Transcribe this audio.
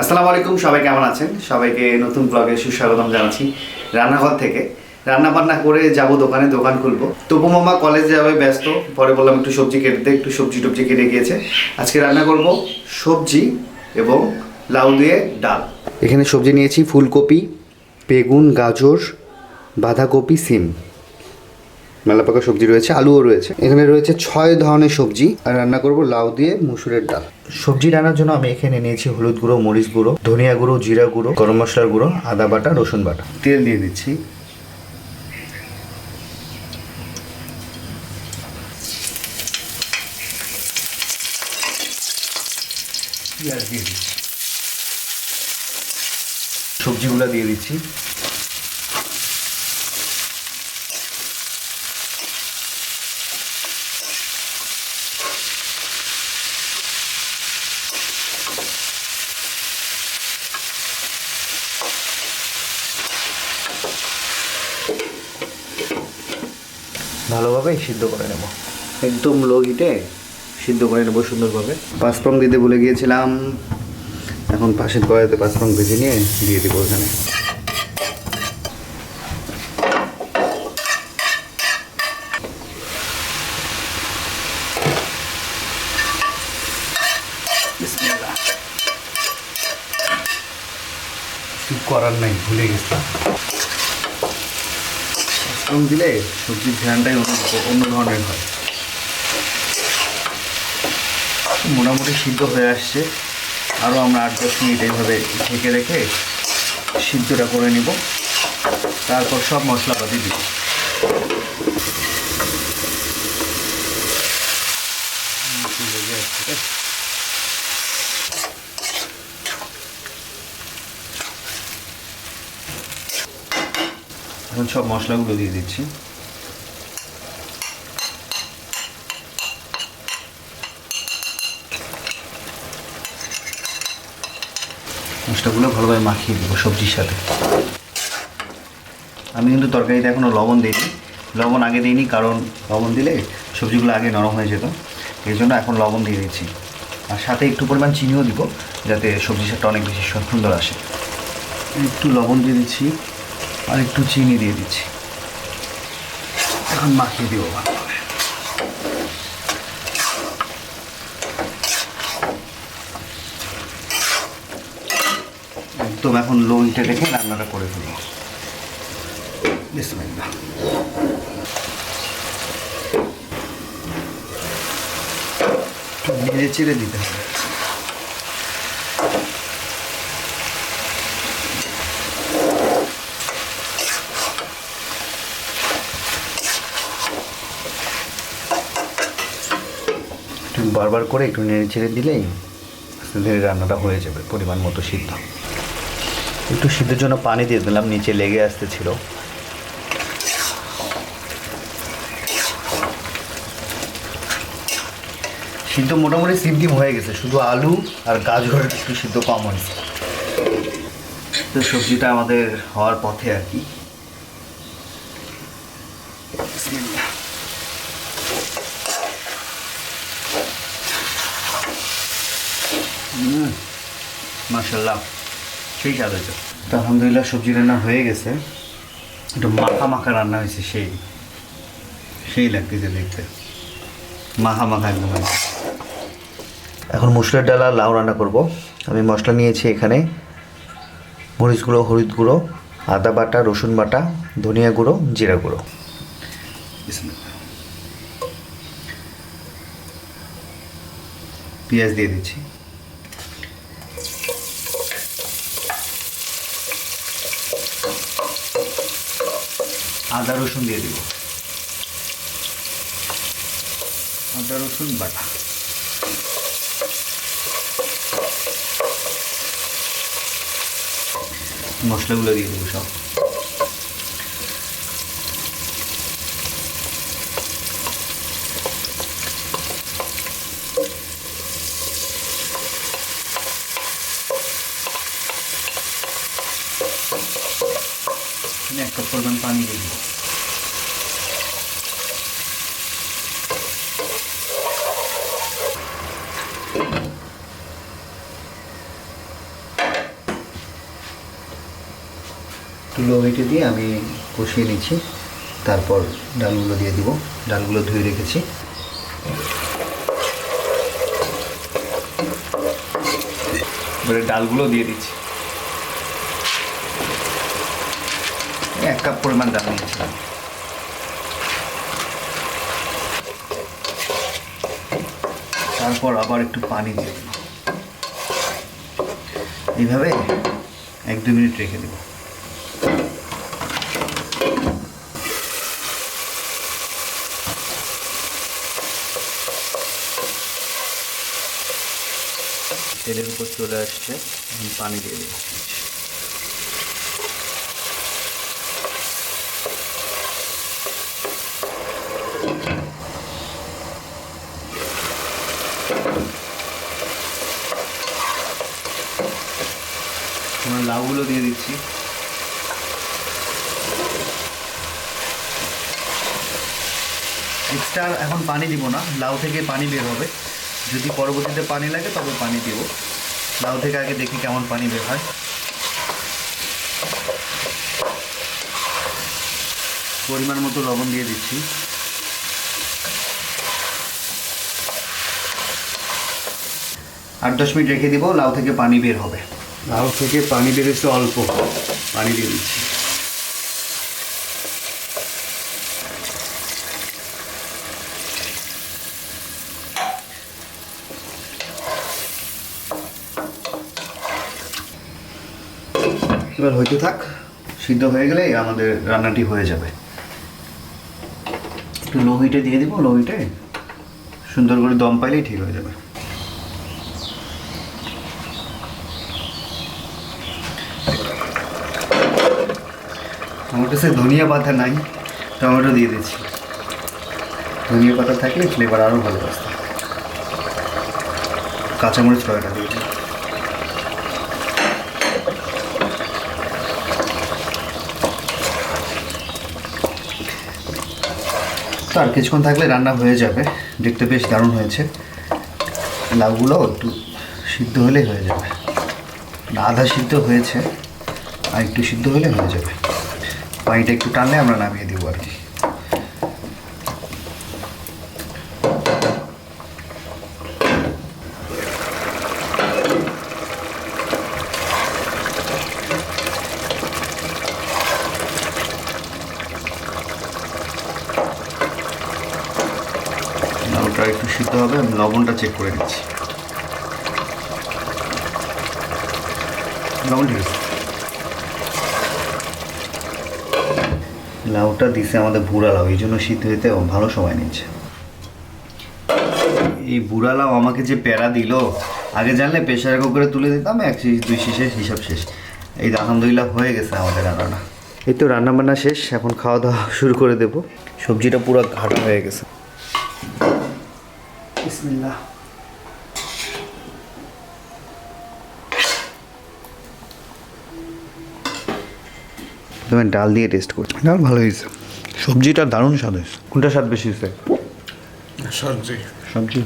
আসসালামু আলাইকুম সবাই কেমন আছেন? সবাইকে নতুন ব্লগে সুস্বাগতম জানাচ্ছি রান্নাঘর থেকে। রান্না বান্না করে যাব দোকানে দোকান খুলবো। তবু মামা কলেজে যাবে ব্যস্ত। পরে বললাম একটু সবজি কেটে দে, একটু সবজি টবজি কেটে গিয়েছে। আজকে রান্না করব সবজি এবং লাউ দিয়ে ডাল। এখানে সবজি নিয়েছি ফুলকপি বেগুন গাজর বাঁধাকপি সিম। মেলা পাকা সবজি রয়েছে আলুও রয়েছে। এখানে রয়েছে ছয় ধরনের সবজি আর রান্না করব লাউ দিয়ে মুসুরের ডাল। সবজি রান্নার জন্য আমি এখানে নিয়েছি হলুদ গুঁড়ো মরিচ গুঁড়ো ধনিয়া গুঁড়ো জিরা গুঁড়ো গরম মশলার গুঁড়ো আদা বাটা রসুন বাটা। তেল দিয়ে দিচ্ছি। পেঁয়াজ দিয়ে দিচ্ছি। সবজিগুলো দিয়ে দিচ্ছি। ভালোভাবে সিদ্ধ করে নেব। একদম লো হিটে সিদ্ধ করে নেব সুন্দরভাবে। পাঁচফোড়ন দিতে ভুলে গিয়েছিলাম। এখন পাশের কড়াইতে পাঁচফোড়ন ভেজে নিয়ে দিয়ে দেবো ওখানে। করার নাই ভুলে গেছিলাম। মাশরুম দিলে সবজির অন্য অন্য ধরনের হয়। মোটামুটি সিদ্ধ হয়ে আসছে। আরও আমরা আট দশ মিনিট এইভাবে ঢেকে রেখে সিদ্ধটা করে নিব। তারপর সব মশলাপাতি দিব। এখন সব মশলাগুলো দিয়ে দিচ্ছি। মশলাগুলো ভালোভাবে মাখিয়ে দেবো সবজির সাথে। আমি কিন্তু তরকারিতে এখনও লবণ দিইনি। লবণ আগে দিইনি কারণ লবণ দিলে সবজিগুলো আগে নরম হয়ে যেত। এই জন্য এখন লবণ দিয়ে দিচ্ছি। আর সাথে একটু পরিমাণ চিনিও দিব যাতে সবজির সাথে অনেক বেশি সুন্দর আসে। একটু লবণ দিয়ে দিচ্ছি। আর একটু চিনি দিয়ে দিচ্ছি। এখন মাখিয়ে দিব ভালোভাবে একদম এখন লো হিটে রেখে রান্নাটা করে ফেলব। বিসমিল্লাহ। নেড়ে চেড়ে দিতে হবে। বারবার করে একটু নেড়ে ছেড়ে দিলেই আস্তে ধীরে রান্নাটা হয়ে যাবে, পরিমাণ মতো সিদ্ধ। একটু সিদ্ধের জন্য পানি দিয়ে দিলাম, নিচে লেগে আসতেছিল সিদ্ধ মোটামুটি সিমটিম হয়ে গেছে, শুধু আলু আর গাজর একটু সিদ্ধ কম হয়েছে। তো সবজিটা আমাদের হওয়ার পথে আর কি বিসমিল্লাহ। হুম মাসাল্লাহ সেই স্বাদ হয়েছে। তো আলহামদুলিল্লাহ সবজি রান্না হয়ে গেছে। একটু মাখা মাখা রান্না হয়েছে সেই সেই লাগতেছে দেখতে। মাখা মাখা একদম এখন মুসুরের ডাল আর লাউ রান্না করব। আমি মশলা নিয়েছি এখানে মরিচ গুঁড়ো হলুদ গুঁড়ো আদা বাটা রসুন বাটা ধনিয়া গুঁড়ো জিরা গুঁড়ো। পেঁয়াজ দিয়ে দিচ্ছি। আদা রসুন দিয়ে দিব। আদা রসুন বাটা। মশলাগুলো দিয়ে দেবো সব। পর্যাপ্ত পরিমাণ পানি দিয়ে। দেবো লো হিটে দিয়ে আমি কষিয়ে নিচ্ছি। তারপর ডালগুলো দিয়ে দিব। ডালগুলো ধুয়ে রেখেছি। ডালগুলো দিয়ে দিচ্ছি। এক কাপ পরিমাণ ডাল নিয়েছিলাম। তারপর আবার একটু পানি দিয়ে দেবো এইভাবে এক দু মিনিট রেখে দেবো। তেলের উপর চলে আসছে পানি দিয়ে দেবো লাউগুলো দিয়ে দিচ্ছি। এক্সট্রা এখন পানি দিব না, লাউ থেকে পানি বের হবে। যদি পরবর্তীতে পানি লাগে তবে পানি দিব। লাউ থেকে আগে দেখি কেমন পানি বের হয়। পরিমাণ মতো লবণ দিয়ে দিচ্ছি। আট দশ মিনিট রেখে দিব, লাউ থেকে পানি বের হবে। লাউ থেকে পানি বেরোচ্ছে অল্প। পানি দিয়ে দিচ্ছি। এবার হইতে থাক, সিদ্ধ হয়ে গেলেই আমাদের রান্নাটি হয়ে যাবে। একটু লো হিটে দিয়ে দিব লো হিটে সুন্দর করে দম পাইলেই ঠিক হয়ে যাবে। আমার সে ধনিয়া পাতা নাই, টমেটো দিয়ে দিচ্ছি। ধনিয়া পাতা থাকলে ফ্লেভার আরও ভালো আসবে। কাঁচামরিচ কয়টা দিয়ে দিই। তো আর কিছুক্ষণ থাকলে রান্না হয়ে যাবে। দেখতে বেশ দারুণ হয়েছে। লাউগুলো একটু সিদ্ধ হলেই হয়ে যাবে। আধা সিদ্ধ হয়েছে, আর একটু সিদ্ধ হলে হয়ে যাবে। পানিটা একটু টানলে আমরা নামিয়ে দিব আর কি। লাউটা একটু সিদ্ধ হবে, আমি লবণটা চেক করে দিচ্ছি লবণ ঠিক আছে লাউটা দিছে আমাদের বুড়া লাউ এই জন্য সিদ্ধ হইতে ভালো সময় নিচ্ছে। এই বুড়া লাউ আমাকে যে প্যারা দিল আগে জানলে প্রেশার কুকারে তুলে দিতাম এক শীষ দুই শীষের হিসাব শেষ। এই আলহামদুলিল্লাহ হয়ে গেছে আমাদের রান্নাটা। এই তো রান্না বান্না শেষ এখন খাওয়া দাওয়া শুরু করে দেব। সবজিটা পুরো ঘাটা হয়ে গেছে। বিসমিল্লাহ। তুমি ডাল দিয়ে টেস্ট করছি। ডাল ভালো হয়েছে। সবজিটা দারুণ স্বাদ হয়েছে। কোনটা স্বাদ বেশি হয়েছে? সবজি। সবজি।